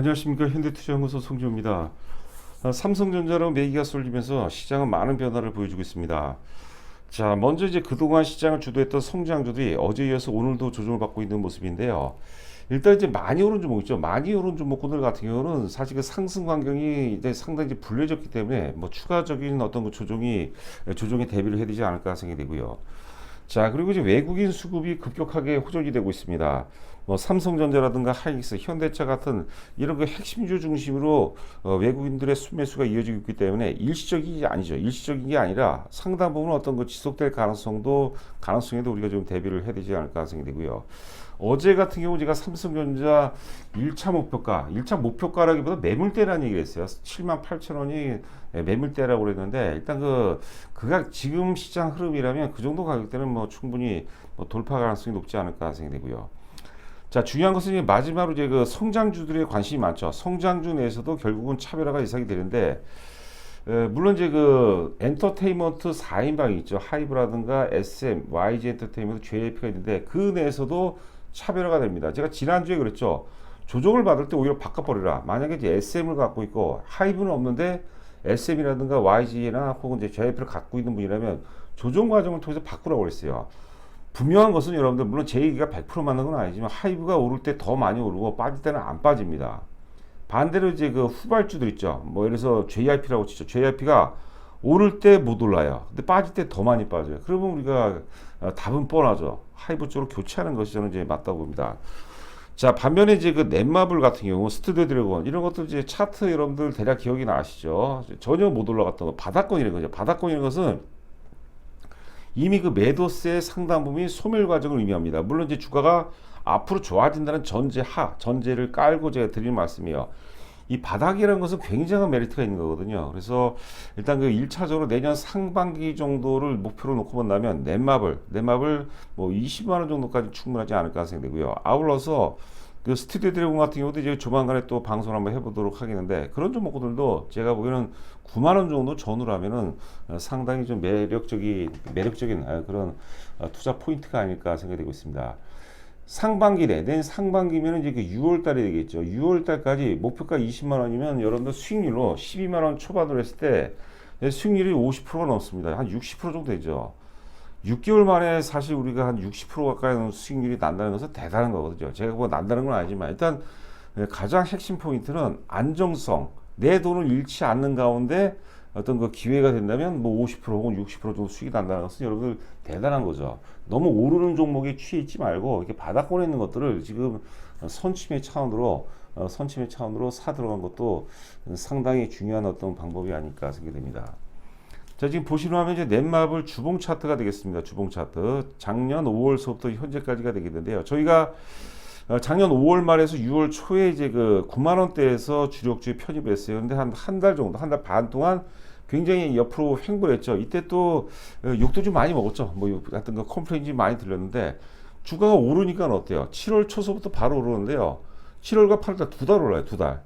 안녕하십니까 현대투자연구소 송지호입니다. 아, 삼성전자로 매기가 쏠리면서 시장은 많은 변화를 보여주고 있습니다. 자, 먼저 이제 그동안 시장을 주도했던 성장주들이 어제 이어서 오늘도 조정을 받고 있는 모습인데요. 일단 이제 많이 오른 종목 있죠. 많이 오른 종목들 같은 경우는 사실 그 상승 환경이 이제 상당히 불리해졌기 때문에 뭐 추가적인 어떤 그 조정이 조정에 대비를 해야 되지 않을까 생각이 되고요. 자, 그리고 이제 외국인 수급이 급격하게 호전이 되고 있습니다. 뭐 삼성전자라든가 하이닉스, 현대차 같은 이런 그 핵심주 중심으로 어, 외국인들의 순매수가 이어지고 있기 때문에 일시적인 게 아니죠. 일시적인 게 아니라 상당 부분 어떤 그 지속될 가능성도 가능성에도 우리가 좀 대비를 해야 되지 않을까 생각이 되고요. 어제 같은 경우 제가 삼성전자 1차 목표가, 1차 목표가라기보다 매물대라는 얘기를 했어요. 7만 8천 원이 매물대라고 그랬는데 일단 그 그가 지금 시장 흐름이라면 그 정도 가격대는 뭐 충분히 뭐 돌파 가능성이 높지 않을까 생각이 되고요. 자 중요한 것은 마지막으로 이제 그 성장주들의 관심이 많죠. 성장주 내에서도 결국은 차별화가 예상이 되는데 에, 물론 이제 그 엔터테인먼트 4인방이 있죠. 하이브라든가 SM, YG 엔터테인먼트, JYP가 있는데 그 내에서도 차별화가 됩니다. 제가 지난주에 그랬죠. 조정을 받을 때 오히려 바꿔버리라. 만약에 이제 SM을 갖고 있고 하이브는 없는데 SM이라든가 YG나 혹은 이제 JYP를 갖고 있는 분이라면 조정 과정을 통해서 바꾸라고 그랬어요. 분명한 것은 여러분들 물론 제 얘기가 100% 맞는 건 아니지만 하이브가 오를 때 더 많이 오르고 빠질 때는 안 빠집니다. 반대로 이제 그 후발주들 있죠. 뭐 예를 들어서 JYP라고 치죠. JYP가 오를 때 못 올라요. 근데 빠질 때 더 많이 빠져요. 그러면 우리가 어, 답은 뻔하죠. 하이브 쪽으로 교체하는 것이 저는 이제 맞다고 봅니다. 자 반면에 이제 그 넷마블 같은 경우 스튜디오 드래곤 이런 것들 이제 차트 여러분들 대략 기억이 나시죠? 전혀 못 올라갔던 거 바닥권 이런 거죠. 바닥권 이런 것은 이미 그 매도세의 상당 부분이 소멸 과정을 의미합니다. 물론 이제 주가가 앞으로 좋아진다는 전제 하, 전제를 깔고 제가 드리는 말씀이에요. 이 바닥이라는 것은 굉장한 메리트가 있는 거거든요. 그래서 일단 그 1차적으로 내년 상반기 정도를 목표로 놓고 본다면 넷마블, 넷마블 뭐 20만 원 정도까지 충분하지 않을까 생각되고요. 아울러서 그 스튜디오 드래곤 같은 경우도 이제 조만간에 또 방송을 한번 해보도록 하겠는데 그런 종목들도 제가 보기에는 9만 원 정도 전후로 하면은 어, 상당히 좀 매력적인 매력적인 어, 그런 어, 투자 포인트가 아닐까 생각되고 있습니다. 상반기 내, 내년 상반기면 이제 그 6월 달이 되겠죠. 6월 달까지 목표가 20만 원이면 여러분들 수익률로 12만 원 초반으로 했을 때 수익률이 50%가 넘습니다. 한 60% 정도 되죠. 6개월 만에 사실 우리가 한 60% 가까이 수익률이 난다는 것은 대단한 거거든요. 제가 뭐 난다는 건 아니지만 일단 가장 핵심 포인트는 안정성, 내 돈을 잃지 않는 가운데 어떤 그 기회가 된다면 뭐 50% 혹은 60% 정도 수익이 난다는 것은 여러분들 대단한 거죠. 너무 오르는 종목에 취해 있지 말고 이렇게 바닥권에 있는 것들을 지금 선침의 차원으로 어, 선침의 차원으로 사 들어간 것도 상당히 중요한 어떤 방법이 아닐까 생각됩니다. 자 지금 보시면 이제 넷마블 주봉 차트가 되겠습니다. 주봉 차트 작년 5월서부터 현재까지가 되겠는데요. 저희가 어, 작년 5월 말에서 6월 초에 이제 그 9만 원대에서 주력주에 편입을 했어요. 근데 한 한 달 정도, 한 달 반 동안 굉장히 옆으로 횡보를 했죠. 이때 또 어, 욕도 좀 많이 먹었죠. 뭐 하여튼 그 컴플레인이 많이 들렸는데 주가가 오르니까 어때요? 7월 초서부터 바로 오르는데요. 7월과 8월 두달 올라요. 두 달.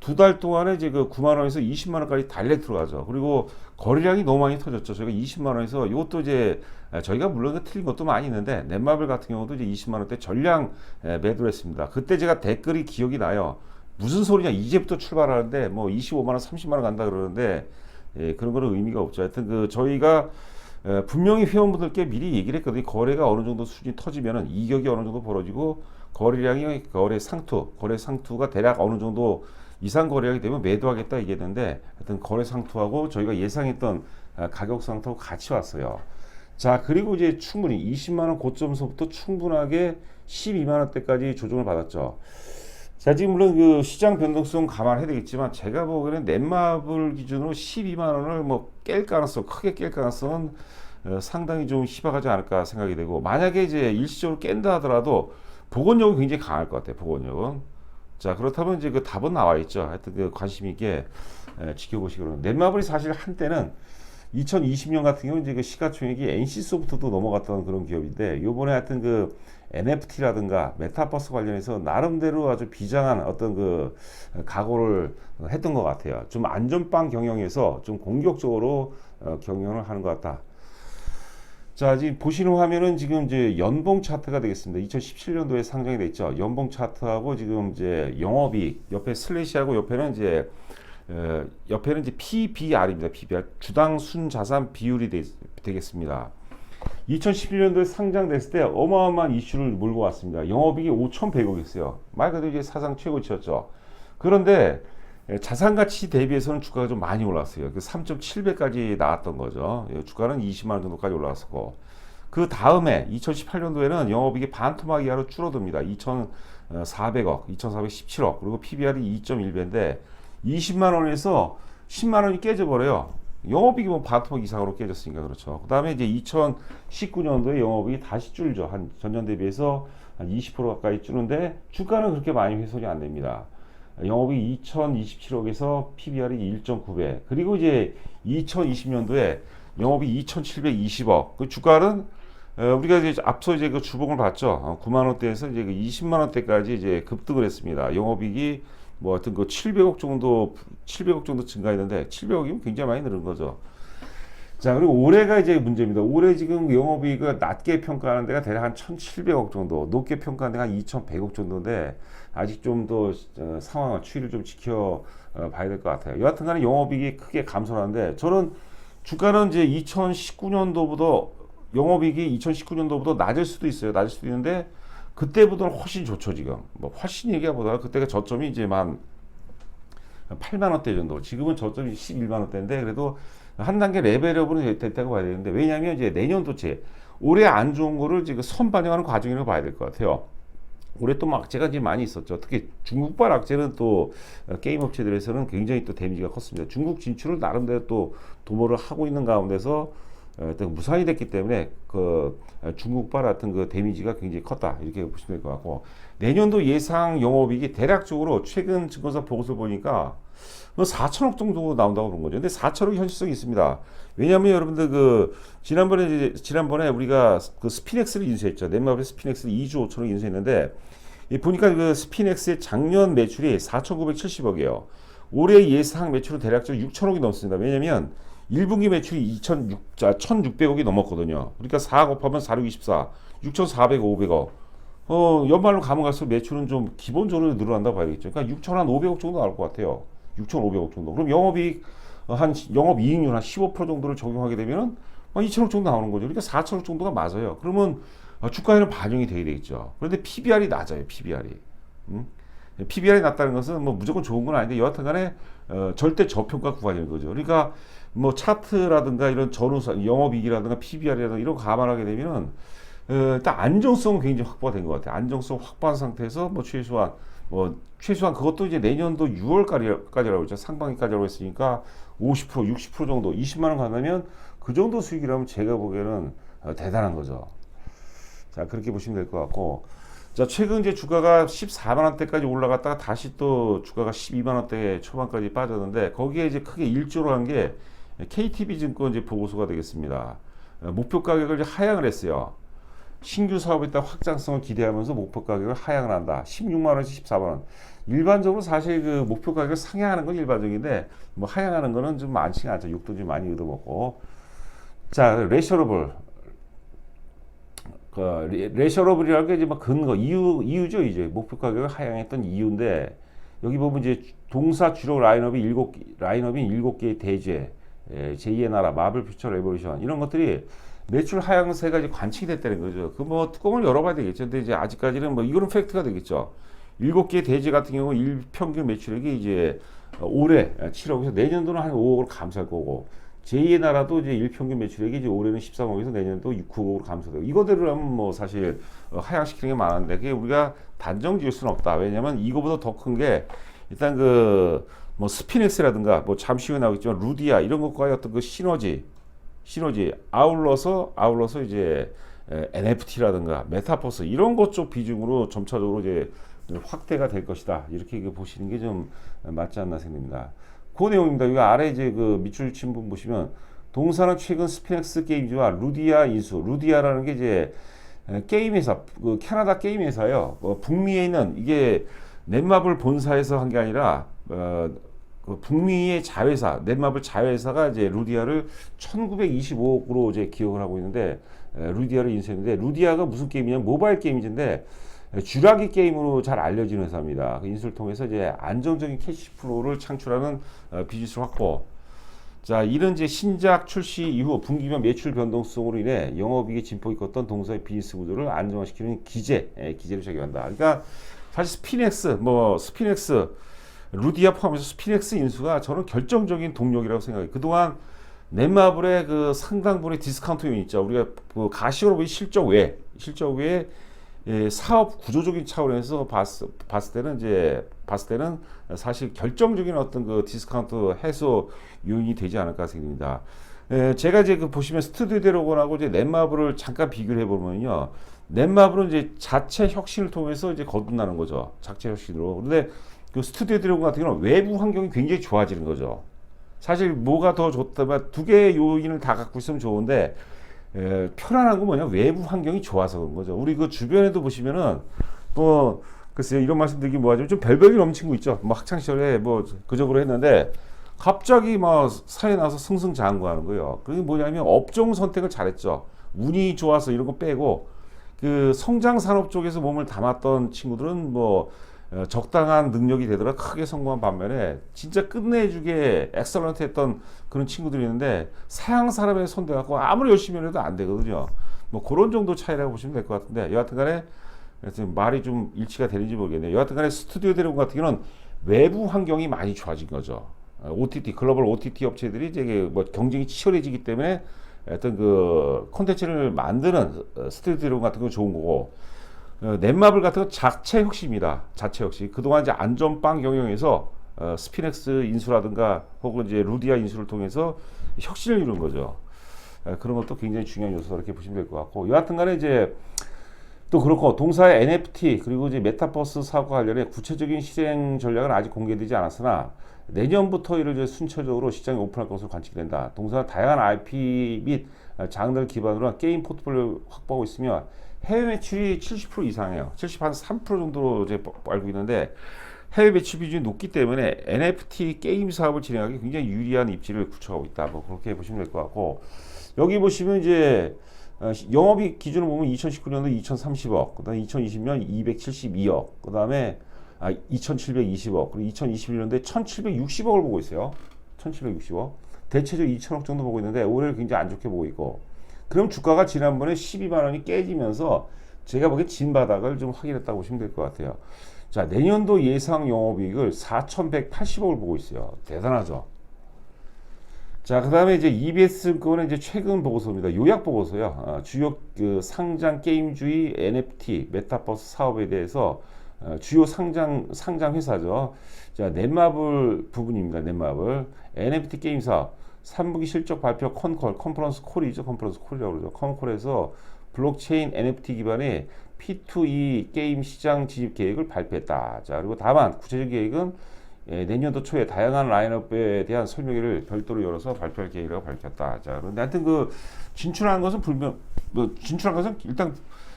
두 달 동안에 이제 그 9만 원에서 20만 원까지 달래 들어가죠. 그리고 거래량이 너무 많이 터졌죠. 저희가 20만 원에서 이것도 이제 저희가 물론 그 틀린 것도 많이 있는데 넷마블 같은 경우도 이제 20만 원대 전량 매도를 했습니다. 그때 제가 댓글이 기억이 나요. 무슨 소리냐 이제부터 출발하는데 뭐 25만 원, 30만 원 간다 그러는데 예, 그런 거는 의미가 없죠. 하여튼 그 저희가 에, 분명히 회원분들께 미리 얘기를 했거든요. 거래가 어느 정도 수준이 터지면은 이격이 어느 정도 벌어지고 거래량이 거래 상투, 거래 상투가 대략 어느 정도 이상 거래량이 되면 매도하겠다 얘기했는데 하여튼 거래 상투하고 저희가 예상했던 아, 가격 상투하고 같이 왔어요. 자 그리고 이제 충분히 20만 원 고점서부터 충분하게 12만 원대까지 조정을 받았죠. 자 지금 물론 그 시장 변동성 감안해야 되겠지만 제가 보기에는 넷마블 기준으로 12만 원을 뭐 깰 가능성 크게 깰 가능성은 어, 상당히 좀 희박하지 않을까 생각이 되고 만약에 이제 일시적으로 깬다 하더라도 복원력은 굉장히 강할 것 같아요 복원력은 자 그렇다면 이제 그 답은 나와 있죠. 하여튼 그 관심 있게 에, 지켜보시기 바랍니다. 넷마블이 사실 한때는 2020년 같은 경우 이제 그 시가총액이 NC 소프트도 넘어갔던 그런 기업인데 요번에 하여튼 그 NFT라든가 메타버스 관련해서 나름대로 아주 비장한 어떤 그 각오를 했던 것 같아요. 좀 안전빵 경영에서 좀 공격적으로 어, 경영을 하는 것 같다. 자, 지금 보시는 화면은 지금 이제 연봉 차트가 되겠습니다. 2017년도에 상장이 됐죠. 연봉 차트하고 지금 이제 영업이익 옆에 슬래시하고 옆에는 이제 어, 옆에는 이제 PBR입니다. PBR 주당 순자산 비율이 되, 되겠습니다. 2011년도에 상장됐을 때 어마어마한 이슈를 몰고 왔습니다. 영업이익이 5,100억이었어요. 말 그대로 이제 사상 최고치였죠. 그런데 예, 자산 가치 대비해서는 주가가 좀 많이 올랐어요. 그 3.7배까지 나왔던 거죠. 예, 주가는 20만 원 정도까지 올라왔었고 그 다음에 2018년도에는 영업이익이 반토막 이하로 줄어듭니다. 2,400억, 2,417억 그리고 PBR이 2.1배인데 20만 원에서 10만 원이 깨져버려요. 영업이익이 뭐 반토막 이상으로 깨졌으니까 그렇죠. 그 다음에 이제 2019년도에 영업이익이 다시 줄죠. 한 전년 대비해서 한 20% 가까이 줄는데 주가는 그렇게 많이 훼손이 안 됩니다. 영업이 2027억에서 PBR이 1.9배. 그리고 이제 2020년도에 영업이 2,720억. 그 주가는 어, 우리가 이제 앞서 이제 그 주봉을 봤죠. 어, 9만 원대에서 이제 그 20만 원대까지 이제 급등을 했습니다. 영업이익이 뭐 하여튼 그 700억 정도 700억 정도 증가했는데 700억이면 굉장히 많이 늘은 거죠. 자, 그리고 올해가 이제 문제입니다. 올해 지금 영업이익을 낮게 평가하는 데가 대략 한 1,700억 정도, 높게 평가하는 데가 한 2,100억 정도인데 아직 좀더 어, 상황을 추이를 좀 지켜 어, 봐야 될 것 같아요. 여하튼 간에 영업이익이 크게 감소하는데 저는 주가는 이제 2019년도보다 영업이익이 2019년도보다 낮을 수도 있어요. 낮을 수도 있는데 그때보다는 훨씬 좋죠 지금. 뭐 훨씬 얘기보다 그때가 저점이 이제 만 8만 원대 정도. 지금은 저점이 11만 원대인데 그래도 한 단계 레벨업은 됐다고 봐야 되는데 왜냐하면 이제 내년도째 올해 안 좋은 거를 지금 선반영하는 과정이라고 봐야 될 것 같아요. 올해 또 악재가 지금 많이 있었죠. 특히 중국발 악재는 또 게임 업체들에서는 굉장히 또 데미지가 컸습니다. 중국 진출을 나름대로 또 도모를 하고 있는 가운데서 어, 또 무산이 됐기 때문에 그 중국발 같은 그 데미지가 굉장히 컸다 이렇게 보시면 될 것 같고 내년도 예상 영업이익이 대략적으로 최근 증권사 보고서 보니까 4천억 정도 나온다고 그런 거죠. 근데 4천억이 현실성이 있습니다. 왜냐하면 여러분들 그 지난번에 지난번에 우리가 그 스피넥스를 인수했죠. 넷마블 스피넥스를 2조 5천억 인수했는데 이 보니까 그 스피넥스의 작년 매출이 4,970억이에요. 올해 예상 매출은 대략적으로 6천억이 넘습니다. 왜냐면 1분기 매출이 2,600, 1,600억이 넘었거든요. 그러니까 4 곱하면 4, 6, 24, 6,400, 500억. 어, 연말로 가면 갈수록 매출은 좀 기본적으로 늘어난다고 봐야겠죠. 그러니까 6,500억 정도 나올 것 같아요. 6,500억 정도. 그럼 영업이익 어, 한 영업 이익률 한 15% 정도를 적용하게 되면은 2천억 정도 나오는 거죠. 그러니까 4천억 정도가 맞아요. 그러면 어, 주가에는 반영이 되게 되겠죠. 그런데 PBR이 낮아요. PBR이. 음? PBR이 낮다는 것은 뭐 무조건 좋은 건 아닌데 여하튼간에 어, 절대 저평가 구간인 거죠. 그러니까 뭐 차트라든가 이런 전후사 영업이익이라든가 PBR이라든가 이런 거 감안하게 되면은 어, 일단 안정성은 굉장히 확보가 된 것 같아요. 안정성 확보한 상태에서 뭐 최소한 뭐 최소한 그것도 이제 내년도 6월까지라고 했죠. 상반기까지라고 했으니까 50% 60% 정도 20만 원 가면 그 정도 수익이라면 제가 보기에는 어, 대단한 거죠. 자 그렇게 보시면 될 것 같고 자 최근 이제 주가가 14만 원대까지 올라갔다가 다시 또 주가가 12만 원대 초반까지 빠졌는데 거기에 이제 크게 일조를 한 게 KTB 증권 이제 보고서가 되겠습니다. 어, 목표 가격을 이제 하향을 했어요. 신규 사업에 따라 확장성을 기대하면서 목표 가격을 하향을 한다. 16만 원에서 14만 원. 일반적으로 사실 그 목표 가격을 상향하는 건 일반적인데 뭐 하향하는 거는 좀 많지가 않죠. 욕도 좀 많이 얻어먹고. 자, 레셔러블. 그 레셔러블이라는 게 이제 막 근거 이유 이유죠 이제 목표 가격을 하향했던 이유인데 여기 보면 이제 동사 주력 라인업이 일곱 라인업이 일곱 개의 대죄, 예, 제2의 나라, 마블 퓨처 레볼루션 이런 것들이 매출 하향세가 이제 관측이 됐다는 거죠. 그 뭐 뚜껑을 열어봐야 되겠죠. 근데 이제 아직까지는 뭐 이거는 팩트가 되겠죠. 일곱 개 대지 같은 경우 일 평균 매출액이 이제 올해 7억에서 내년도는 한 5억을 감소할 거고 제2의 나라도 이제 일평균 매출액이 이제 올해는 13억에서 내년도 6, 9억으로 감소되고 이거대로라면 뭐 사실 하향시키는 게 많은데 그게 우리가 단정 지을 수는 없다. 왜냐면 이거보다 더 큰 게 일단 그 뭐 스피넥스라든가 뭐 잠시 후에 나오겠지만 루디아 이런 것과의 어떤 그 시너지 시너지 아울러서 아울러서 이제 NFT라든가 메타버스 이런 것 쪽 비중으로 점차적으로 이제 확대가 될 것이다 이렇게 보시는 게 좀 맞지 않나 생각됩니다. 그 내용입니다. 여기 아래 이제 그 밑줄 친 분 보시면 동사는 최근 스피넥스 게임즈와 루디아 인수 루디아라는 게 이제 게임 회사 그 캐나다 게임 회사요. 어, 북미에 있는 이게 넷마블 본사에서 한 게 아니라 어, 그 북미의 자회사, 넷마블 자회사가 이제 루디아를 1925억으로 이제 기억을 하고 있는데 에, 루디아를 인수했는데 루디아가 무슨 게임이냐면 모바일 게임인데 에, 쥐라기 게임으로 잘 알려진 회사입니다. 그 인수를 통해서 이제 안정적인 캐시플로우를 창출하는 어, 비즈니스 확보. 자, 이런 이제 신작 출시 이후 분기별 매출 변동성으로 인해 영업이익에 진폭이 컸던 동사의 비즈니스 구조를 안정화시키는 기재, 예, 기재를 적용한다. 그러니까 사실 스피넥스, 뭐 스피넥스, 루디아 포함해서 스피넥스 인수가 저는 결정적인 동력이라고 생각해요. 그동안 넷마블의 그 상당분의 디스카운트 요인 있죠. 우리가 그 보기 실적 외, 실적 외에 예, 사업 구조적인 차원에서 봤을, 봤을 때는 이제 봤을 때는 사실 결정적인 어떤 그 디스카운트 해소 요인이 되지 않을까 생각됩니다. 예, 제가 이제 그 보시면 스튜디오 드래곤하고 이제 넷마블을 잠깐 비교를 해보면요. 넷마블은 이제 자체 혁신을 통해서 이제 거듭나는 거죠. 자체 혁신으로. 근데 그 스튜디오 드래곤 같은 경우는 외부 환경이 굉장히 좋아지는 거죠. 사실 뭐가 더 좋다면 두 개의 요인을 다 갖고 있으면 좋은데 에, 편안한 건 뭐냐 외부 환경이 좋아서 그런 거죠. 우리 그 주변에도 보시면은 뭐 글쎄요 이런 말씀드리기 뭐하지만 좀 별별이 넘친 거 있죠. 뭐 학창 시절에 뭐 그저그로 했는데 갑자기 막 사회 나서 승승장구하는 거예요. 그게 뭐냐면 업종 선택을 잘했죠. 운이 좋아서 이런 거 빼고 그 성장 산업 쪽에서 몸을 담았던 친구들은 뭐 어, 적당한 능력이 되더라 크게 성공한 반면에 진짜 끝내주게 엑설런트 했던 그런 친구들이 있는데 사양 사람에 손대갖고 아무리 열심히 해도 안 되거든요. 뭐 그런 정도 차이라고 보시면 될 것 같은데 여하튼 간에 하여튼 말이 좀 일치가 되는지 모르겠네요. 여하튼 간에 스튜디오 드래곤 같은 경우는 외부 환경이 많이 좋아진 거죠. 어, OTT 글로벌 OTT 업체들이 이제 뭐 경쟁이 치열해지기 때문에 어떤 그 콘텐츠를 만드는 어, 스튜디오 같은 거 좋은 거고 어, 넷마블 같은 건 자체 혁신입니다. 자체 혁신. 그동안 이제 안전빵 경영에서 어, 스피넥스 인수라든가 혹은 이제 루디아 인수를 통해서 혁신을 이룬 거죠. 에, 그런 것도 굉장히 중요한 요소다 이렇게 보시면 될 것 같고 여하튼 간에 이제 또 그렇고 동사의 NFT 그리고 이제 메타버스 사업과 관련해 구체적인 실행 전략은 아직 공개되지 않았으나 내년부터 이를 이제 순차적으로 시장에 오픈할 것으로 관측이 된다. 동사 다양한 IP 및 장르를 기반으로 한 게임 포트폴리오 확보하고 있으며 해외 매출이 70% 이상이에요. 73% 정도로 이제 알고 있는데 해외 매출 비중이 높기 때문에 NFT 게임 사업을 진행하기 굉장히 유리한 입지를 구축하고 있다. 뭐 그렇게 보시면 될 것 같고 여기 보시면 이제 어, 시- 영업이익 기준으로 보면 2019년도 2,030억, 그다음에 2020년 272억, 그다음에 아, 2,720억, 그리고 2021년도에 1,760억을 보고 있어요. 1,760억. 대체적 2,000억 정도 보고 있는데 올해를 굉장히 안 좋게 보고 있고. 그럼 주가가 지난번에 12만 원이 깨지면서 제가 보기에 진 바닥을 좀 확인했다고 보시면 될 것 같아요. 자, 내년도 예상 영업이익을 4,180억을 보고 있어요. 대단하죠. 자, 그 다음에 이제 EBS 거는 이제 최근 보고서입니다. 요약 보고서요. 어, 주요 그 상장 게임주의 NFT 메타버스 사업에 대해서 어, 주요 상장 상장 회사죠. 자, 넷마블 부분입니다. 넷마블 NFT 게임 사업 3분기 실적 발표 컨콜 컨퍼런스 콜이죠. 컨퍼런스 콜이라고 그러죠. 컨콜에서 블록체인 NFT 기반의 P2E 게임 시장 진입 계획을 발표했다. 자, 그리고 다만 구체적 계획은 예, 내년도 초에 다양한 라인업에 대한 설명회를 별도로 열어서 발표할 계획이라고 밝혔다. 자, 그런데 하여튼 그 진출한 것은 불명, 뭐 진출한 것은 일단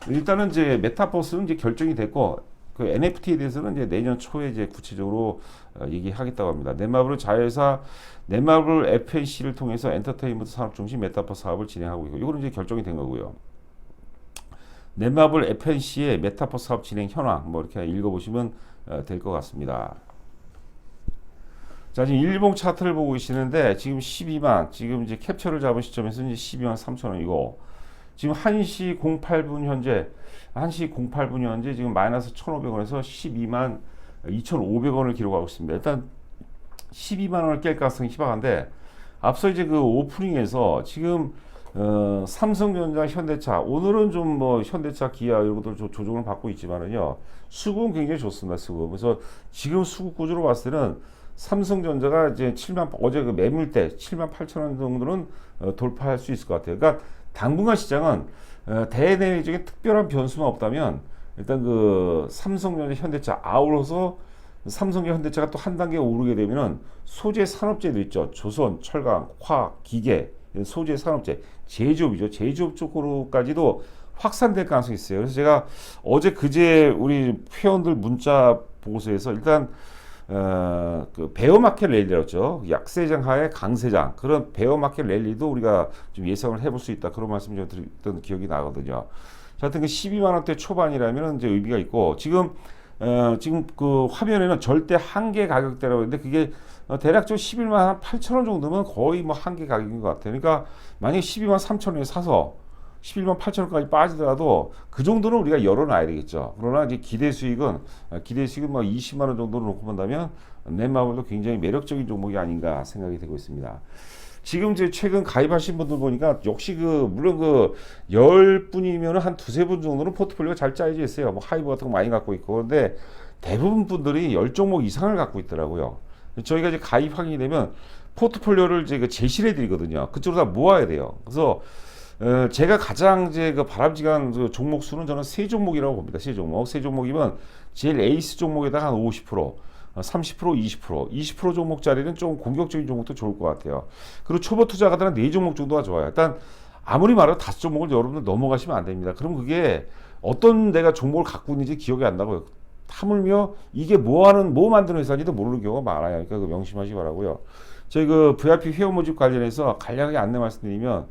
일단은 이제 메타버스는 이제 결정이 됐고 그 NFT에 대해서는 이제 내년 초에 이제 구체적으로 어, 얘기하겠다고 합니다. 넷마블은 자회사 넷마블 FNC를 통해서 엔터테인먼트 산업 중심 메타버스 사업을 진행하고 있고 이거는 이제 결정이 된 거고요. 넷마블 FNC의 메타버스 사업 진행 현황 뭐 이렇게 읽어보시면 어, 될것 같습니다. 자 지금 일봉 차트를 보고 계시는데 지금 12만 지금 이제 캡처를 잡은 시점에서 이제 12만 3천 원이고 지금 1시 08분 현재 1시 08분 현재 지금 마이너스 1,500원에서 12만 2,500원을 기록하고 있습니다. 일단 12만 원을 깰 가능성이 희박한데 앞서 이제 그 오프닝에서 지금 어, 삼성전자, 현대차 오늘은 좀 뭐 현대차, 기아 이런 것들 조, 조정을 받고 있지만은요 수급은 굉장히 좋습니다. 수급 그래서 지금 수급 구조로 봤을 때는 삼성전자가 이제 7만 어제 그 매물대 7만 8천 원 정도는 어, 돌파할 수 있을 것 같아요. 그러니까 당분간 시장은 어, 대내적인 특별한 변수만 없다면 일단 그 삼성전자, 현대차 아울러서 삼성과 현대차가 또 한 단계 오르게 되면은 소재 산업재들 있죠. 조선, 철강, 화학, 기계, 이런 소재 산업재, 제조업이죠. 제조업 쪽으로까지도 확산될 가능성이 있어요. 그래서 제가 어제 그제 우리 회원들 문자 보고서에서 일단 어, 그 베어 마켓 랠리였죠. 약세장 하에 강세장 그런 베어 마켓 랠리도 우리가 좀 예상을 해볼 수 있다 그런 말씀 좀 드렸던 기억이 나거든요. 자, 하여튼 그 12만 원대 초반이라면 이제 의미가 있고 지금 어, 지금 그 화면에는 절대 한계 가격대라고 했는데 그게 어, 대략적으로 11만 8천 원 정도면 거의 뭐 한계 가격인 것 같아요. 그러니까 만약에 12만 3천 원에 사서 11만 8천 원까지 빠지더라도 그 정도는 우리가 열어놔야 되겠죠. 그러나 이제 기대 수익은 어, 기대 수익은 뭐 20만 원 정도로 놓고 본다면 내 마음으로 굉장히 매력적인 종목이 아닌가 생각이 되고 있습니다. 지금 이제 최근 가입하신 분들 보니까 역시 그 물론 그 열 분이면 한 두세 분 정도는 포트폴리오가 잘 짜여져 있어요. 뭐 하이브 같은 거 많이 갖고 있고 그런데 대부분 분들이 열 종목 이상을 갖고 있더라고요. 저희가 이제 가입 확인이 되면 포트폴리오를 이제 그 제시를 해드리거든요. 그쪽으로 다 모아야 돼요. 그래서 어, 제가 가장 이제 그 바람직한 그 종목 수는 저는 세 종목이라고 봅니다. 세 종목. 세 종목이면 제일 에이스 종목에다가 한 50%, 어, 30%, 20%, 20% 종목짜리는 좀 공격적인 종목도 좋을 것 같아요. 그리고 초보 투자가들은 네 종목 정도가 좋아요. 일단 아무리 말해도 다섯 종목을 여러분들 넘어가시면 안 됩니다. 그럼 그게 어떤 내가 종목을 갖고 있는지 기억이 안 나고요. 하물며 이게 뭐 하는 뭐 만드는 회사인지도 모르는 경우가 많아요. 그러니까 그 명심하시기 바라고요. 저희 그 VIP 회원 모집 관련해서 간략하게 안내 말씀드리면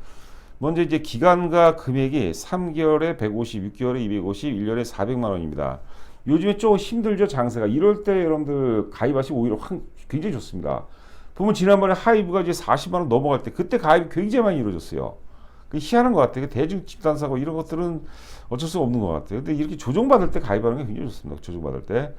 먼저 이제 기간과 금액이 3개월에 150, 6개월에 250, 1년에 400만 원입니다. 요즘에 좀 힘들죠 장세가. 이럴 때 여러분들 가입하시면 오히려 확 굉장히 좋습니다. 보면 지난번에 하이브가 이제 40만 원 넘어갈 때 그때 가입이 굉장히 많이 이루어졌어요. 그 희한한 것 같아요. 그 대중 집단 사고 이런 것들은 어쩔 수 없는 것 같아요. 근데 이렇게 조정받을 때 가입하는 게 굉장히 좋습니다. 조정받을 때.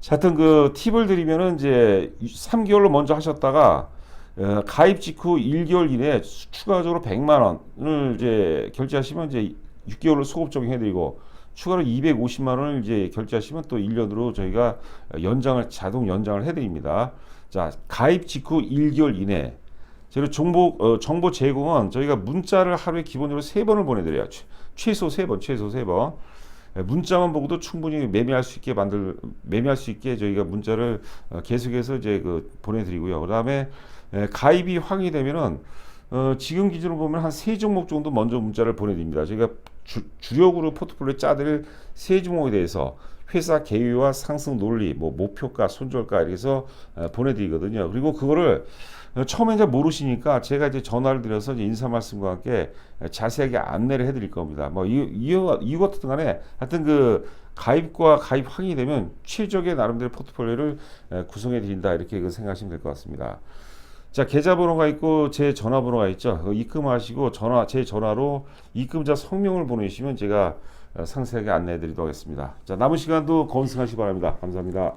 자, 하여튼 그 팁을 드리면은 이제 3개월로 먼저 하셨다가 어, 가입 직후 1개월 이내에 수- 추가적으로 100만 원을 이제 결제하시면 이제 6개월로 소급 적용해드리고 추가로 250만 원을 이제 결제하시면 또 1년으로 저희가 연장을 자동 연장을 해드립니다. 자, 가입 직후 1개월 이내. 저희 정보 어, 정보 제공은 저희가 문자를 하루에 기본적으로 세 번을 보내드려요. 최- 최소 세 번, 최소 세 번. 예, 문자만 보고도 충분히 매매할 수 있게 만들 매매할 수 있게 저희가 문자를 어, 계속해서 이제 그 보내드리고요. 그다음에 예, 가입이 확인이 되면은 어, 지금 기준으로 보면 한 세 종목 정도 먼저 문자를 보내드립니다. 저희가 주, 주력으로 포트폴리오 짜드릴 세 종목에 대해서 회사 개요와 상승 논리, 뭐 목표가, 손절가 이렇게 해서 어, 보내드리거든요. 그리고 그거를 어, 처음에 이제 모르시니까 제가 이제 전화를 드려서 이제 인사 말씀과 함께 자세하게 안내를 해드릴 겁니다. 뭐 이유 이유 이유 같은 간에 하여튼 그 가입과 가입 확인이 되면 최적의 나름대로 포트폴리오를 에, 구성해 드린다 이렇게 그 생각하시면 될 것 같습니다. 자 계좌번호가 있고 제 전화번호가 있죠. 입금하시고 전화 제 전화로 입금자 성명을 보내주시면 제가 어, 상세하게 안내해 드리도록 하겠습니다. 자 남은 시간도 건승하시기 바랍니다. 감사합니다.